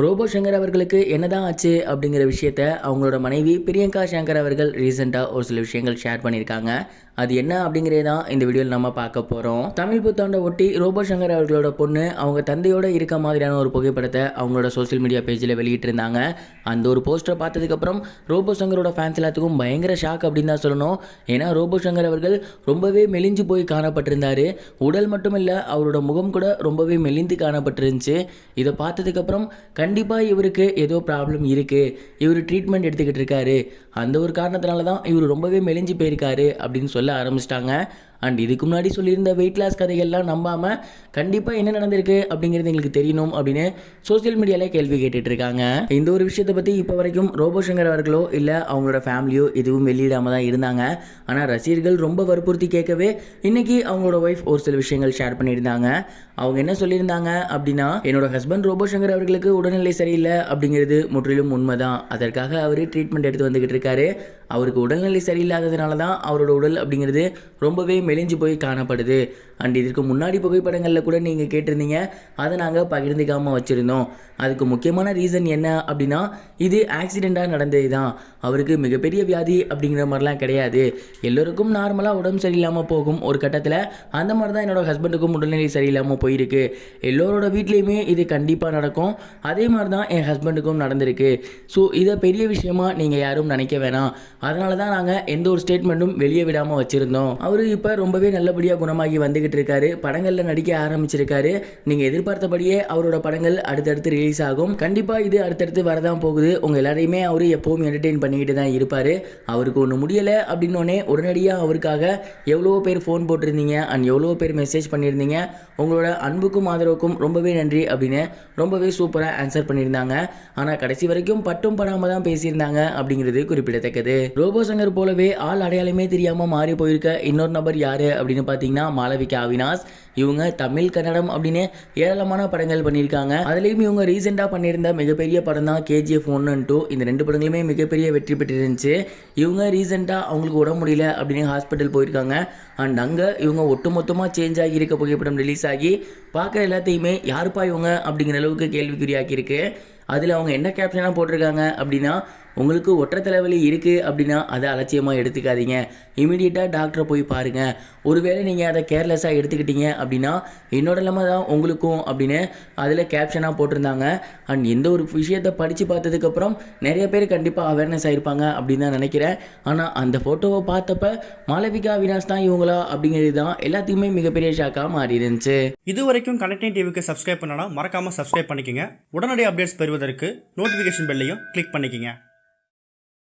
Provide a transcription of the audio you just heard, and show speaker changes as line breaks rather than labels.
Robot Shankar அவர்களுக்கு என்னதான் ஆச்சு அப்படிங்கிற விஷயத்த அவங்களோட மனைவி பிரியங்கா சங்கர் அவர்கள் ரீசெண்டாக ஒரு சில விஷயங்கள் ஷேர் பண்ணியிருக்காங்க. அது என்ன அப்படிங்கிறதே தான் இந்த வீடியோவில் நம்ம பார்க்க போகிறோம் தமிழ் புத்தாண்டை ஒட்டி ரோபோ சங்கர் அவர்களோட பொண்ணு அவங்க தந்தையோட இருக்க மாதிரியான ஒரு புகைப்படத்தை அவங்களோட சோஷியல் மீடியா பேஜில் வெளியிட்டிருந்தாங்க. அந்த ஒரு போஸ்டரை பார்த்ததுக்கப்புறம் ரோபோ சங்கரோட ஃபேன்ஸ் எல்லாத்துக்கும் பயங்கர ஷாக் அப்படின்னு தான் சொல்லணும். ஏன்னா ரோபோ சங்கர் அவர்கள் ரொம்பவே மெலிஞ்சு போய் காணப்பட்டிருந்தாரு. உடல் மட்டும் இல்லை அவரோட முகம் கூட ரொம்பவே மெலிந்து காணப்பட்டிருந்துச்சு. இதை பார்த்ததுக்கப்புறம் கண்டிப்பாக இவருக்கு ஏதோ ப்ராப்ளம் இருக்குது இவர் ட்ரீட்மெண்ட் எடுத்துக்கிட்டு இருக்காரு. அந்த ஒரு காரணத்தினால தான் இவர் ரொம்பவே மெலிஞ்சு போயிருக்காரு அப்படின்னு சொல்ல ஆரம்பிச்சிட்டாங்க. அண்ட் இதுக்கு முன்னாடி சொல்லியிருந்த வெயிட் லாஸ் கதைகள்லாம் நம்பாமல் கண்டிப்பாக என்ன நடந்திருக்கு அப்படிங்கிறது எங்களுக்கு தெரியணும் அப்படின்னு சோஷியல் மீடியாவில் கேள்வி கேட்டுட்ருக்காங்க. இந்த ஒரு விஷயத்தை பற்றி இப்போ வரைக்கும் ரோபோ சங்கர் அவர்களோ இல்லை அவங்களோட ஃபேமிலியோ எதுவும் வெளியிடாமல் தான் இருந்தாங்க. ஆனால் ரசிகர்கள் ரொம்ப வற்புறுத்தி கேட்கவே இன்னைக்கு அவங்களோட ஒய்ஃப் ஒரு சில விஷயங்கள் ஷேர் பண்ணியிருந்தாங்க. அவங்க என்ன சொல்லியிருந்தாங்க அப்படின்னா என்னோட ஹஸ்பண்ட் ரோபோ சங்கர் அவர்களுக்கு உடல்நிலை சரியில்லை அப்படிங்கிறது முற்றிலும் உண்மைதான். அதற்காக அவர் ட்ரீட்மெண்ட் எடுத்து வந்துக்கிட்டு இருக்காரு அவருக்கு உடல்நிலை சரியில்லாததுனால தான் அவரோட உடல் அப்படிங்கிறது ரொம்பவே மெலிஞ்சு போய் காணப்படுது. அண்ட் இதற்கு முன்னாடி புகைப்படங்களில் கூட நீங்கள் கேட்டிருந்தீங்க. அதை நாங்கள் பகிர்ந்துக்காமல் வச்சுருந்தோம். அதுக்கு முக்கியமான ரீசன் என்ன அப்படின்னா இது ஆக்சிடெண்ட்டாக நடந்தது தான் அவருக்கு மிகப்பெரிய வியாதி அப்படிங்கிற மாதிரிலாம் கிடையாது. எல்லோருக்கும் நார்மலாக உடம்பு சரியில்லாமல் போகும் ஒரு கட்டத்தில். அந்த மாதிரி தான் என்னோட ஹஸ்பண்டுக்கும் உடல்நிலை சரியில்லாமல் போயிருக்கு. எல்லோரோட வீட்லேயுமே இது கண்டிப்பாக நடக்கும். அதே மாதிரி தான் என் ஹஸ்பண்டுக்கும் நடந்திருக்கு. ஸோ இதை பெரிய விஷயமா நீங்கள் யாரும் நினைக்க வேணாம். அதனால தான் நாங்கள் எந்த ஒரு ஸ்டேட்மெண்ட்டும் வெளியே விடாமல் வச்சுருந்தோம். அவர் இப்போ ரொம்பவே நல்லபடியாக குணமாகி வந்துக்கிட்டு இருக்காரு படங்களில் நடிக்க ஆரம்பிச்சிருக்காரு. நீங்கள் எதிர்பார்த்தபடியே அவரோட படங்கள் அடுத்தடுத்து ரிலீஸ் ஆகும். கண்டிப்பாக இது அடுத்தடுத்து வரதான் போகுது. உங்கள் எல்லாரையுமே அவர் எப்போவும் என்டர்டெயின் பண்ணிக்கிட்டு தான் இருப்பார். அவருக்கு ஒன்று முடியலை அப்படின்னோடனே உடனடியாக அவருக்காக எவ்வளோ பேர் ஃபோன் போட்டிருந்தீங்க. அண்ட் எவ்வளோ பேர் மெசேஜ் பண்ணியிருந்தீங்க. உங்களோட அன்புக்கும் ஆதரவுக்கும் ரொம்பவே நன்றி அப்படின்னு ரொம்பவே சூப்பராக ஆன்சர் பண்ணியிருந்தாங்க. ஆனால் கடைசி வரைக்கும் பட்டும் படாமல் தான் பேசியிருந்தாங்க அப்படிங்கிறது குறிப்பிடத்தக்கது. ரோபோ சங்கர் போலவே ஆள் அடையாளமே தெரியாமல் மாறி போயிருக்க இன்னொரு நபர் யார் அப்படின்னு பார்த்தீங்கன்னா மாளவிகா. அவினாஷ். இவங்க தமிழ் கன்னடம் அப்படின்னு ஏராளமான படங்கள் பண்ணியிருக்காங்க. அதுலேயும் இவங்க ரீசெண்டாக பண்ணியிருந்த மிகப்பெரிய படம் தான் கேஜிஎஃப் ஒன் அண்ட் டூ இந்த ரெண்டு படங்களுமே மிகப்பெரிய வெற்றி பெற்றிருந்துச்சு. இவங்க ரீசெண்டாக அவங்களுக்கு உடம்பு முடியல அப்படின்னு ஹாஸ்பிட்டல் போயிருக்காங்க. அண்ட் அங்கே இவங்க ஒட்டுமொத்தமாக சேஞ்ச் ஆகி இருக்க புகைப்படம் ரிலீஸ் ஆகி பார்க்குற எல்லாத்தையுமே யாருப்பா இவங்க அப்படிங்கிற அளவுக்கு கேள்விக்குறியாக்கியிருக்கு அதில் அவங்க என்ன கேப்ஷனாக போட்டிருக்காங்க அப்படின்னா உங்களுக்கு ஒற்றை தலைவலி இருக்குது அப்படின்னா அதை அலட்சியமாக எடுத்துக்காதீங்க. இமீடியட்டாக டாக்டரை போய் பாருங்கள் ஒருவேளை நீங்கள் அதை கேர்லெஸ்ஸாக எடுத்துக்கிட்டீங்க அப்படின்னா என்னோட நிலைமை தான் உங்களுக்கும் அப்படின்னு அதில் கேப்ஷனாக போட்டிருந்தாங்க. அண்ட் எந்த ஒரு விஷயத்தை படித்து பார்த்ததுக்கப்புறம் நிறைய பேர் கண்டிப்பாக அவேர்னஸ் ஆகிருப்பாங்க அப்படின்னு தான் நினைக்கிறேன். ஆனால் அந்த ஃபோட்டோவை பார்த்தப்ப மாலவிகா அவினாஷ் தான் இவங்களா? அப்படிங்கிறது தான் எல்லாத்துக்குமே மிகப்பெரிய ஷாக்காக மாறி இருந்துச்சு
இது வரைக்கும் கனெக்டிங் டிவிக்கு சப்ஸ்கிரைப் பண்ணனா மறக்காமல் சப்ஸ்கிரைப் பண்ணிக்கோங்க. உடனடி அப்டேட்ஸ் பெறுவதற்கு நோட்டிஃபிகேஷன் பெல்லையும் கிளிக் பண்ணிக்கங்க.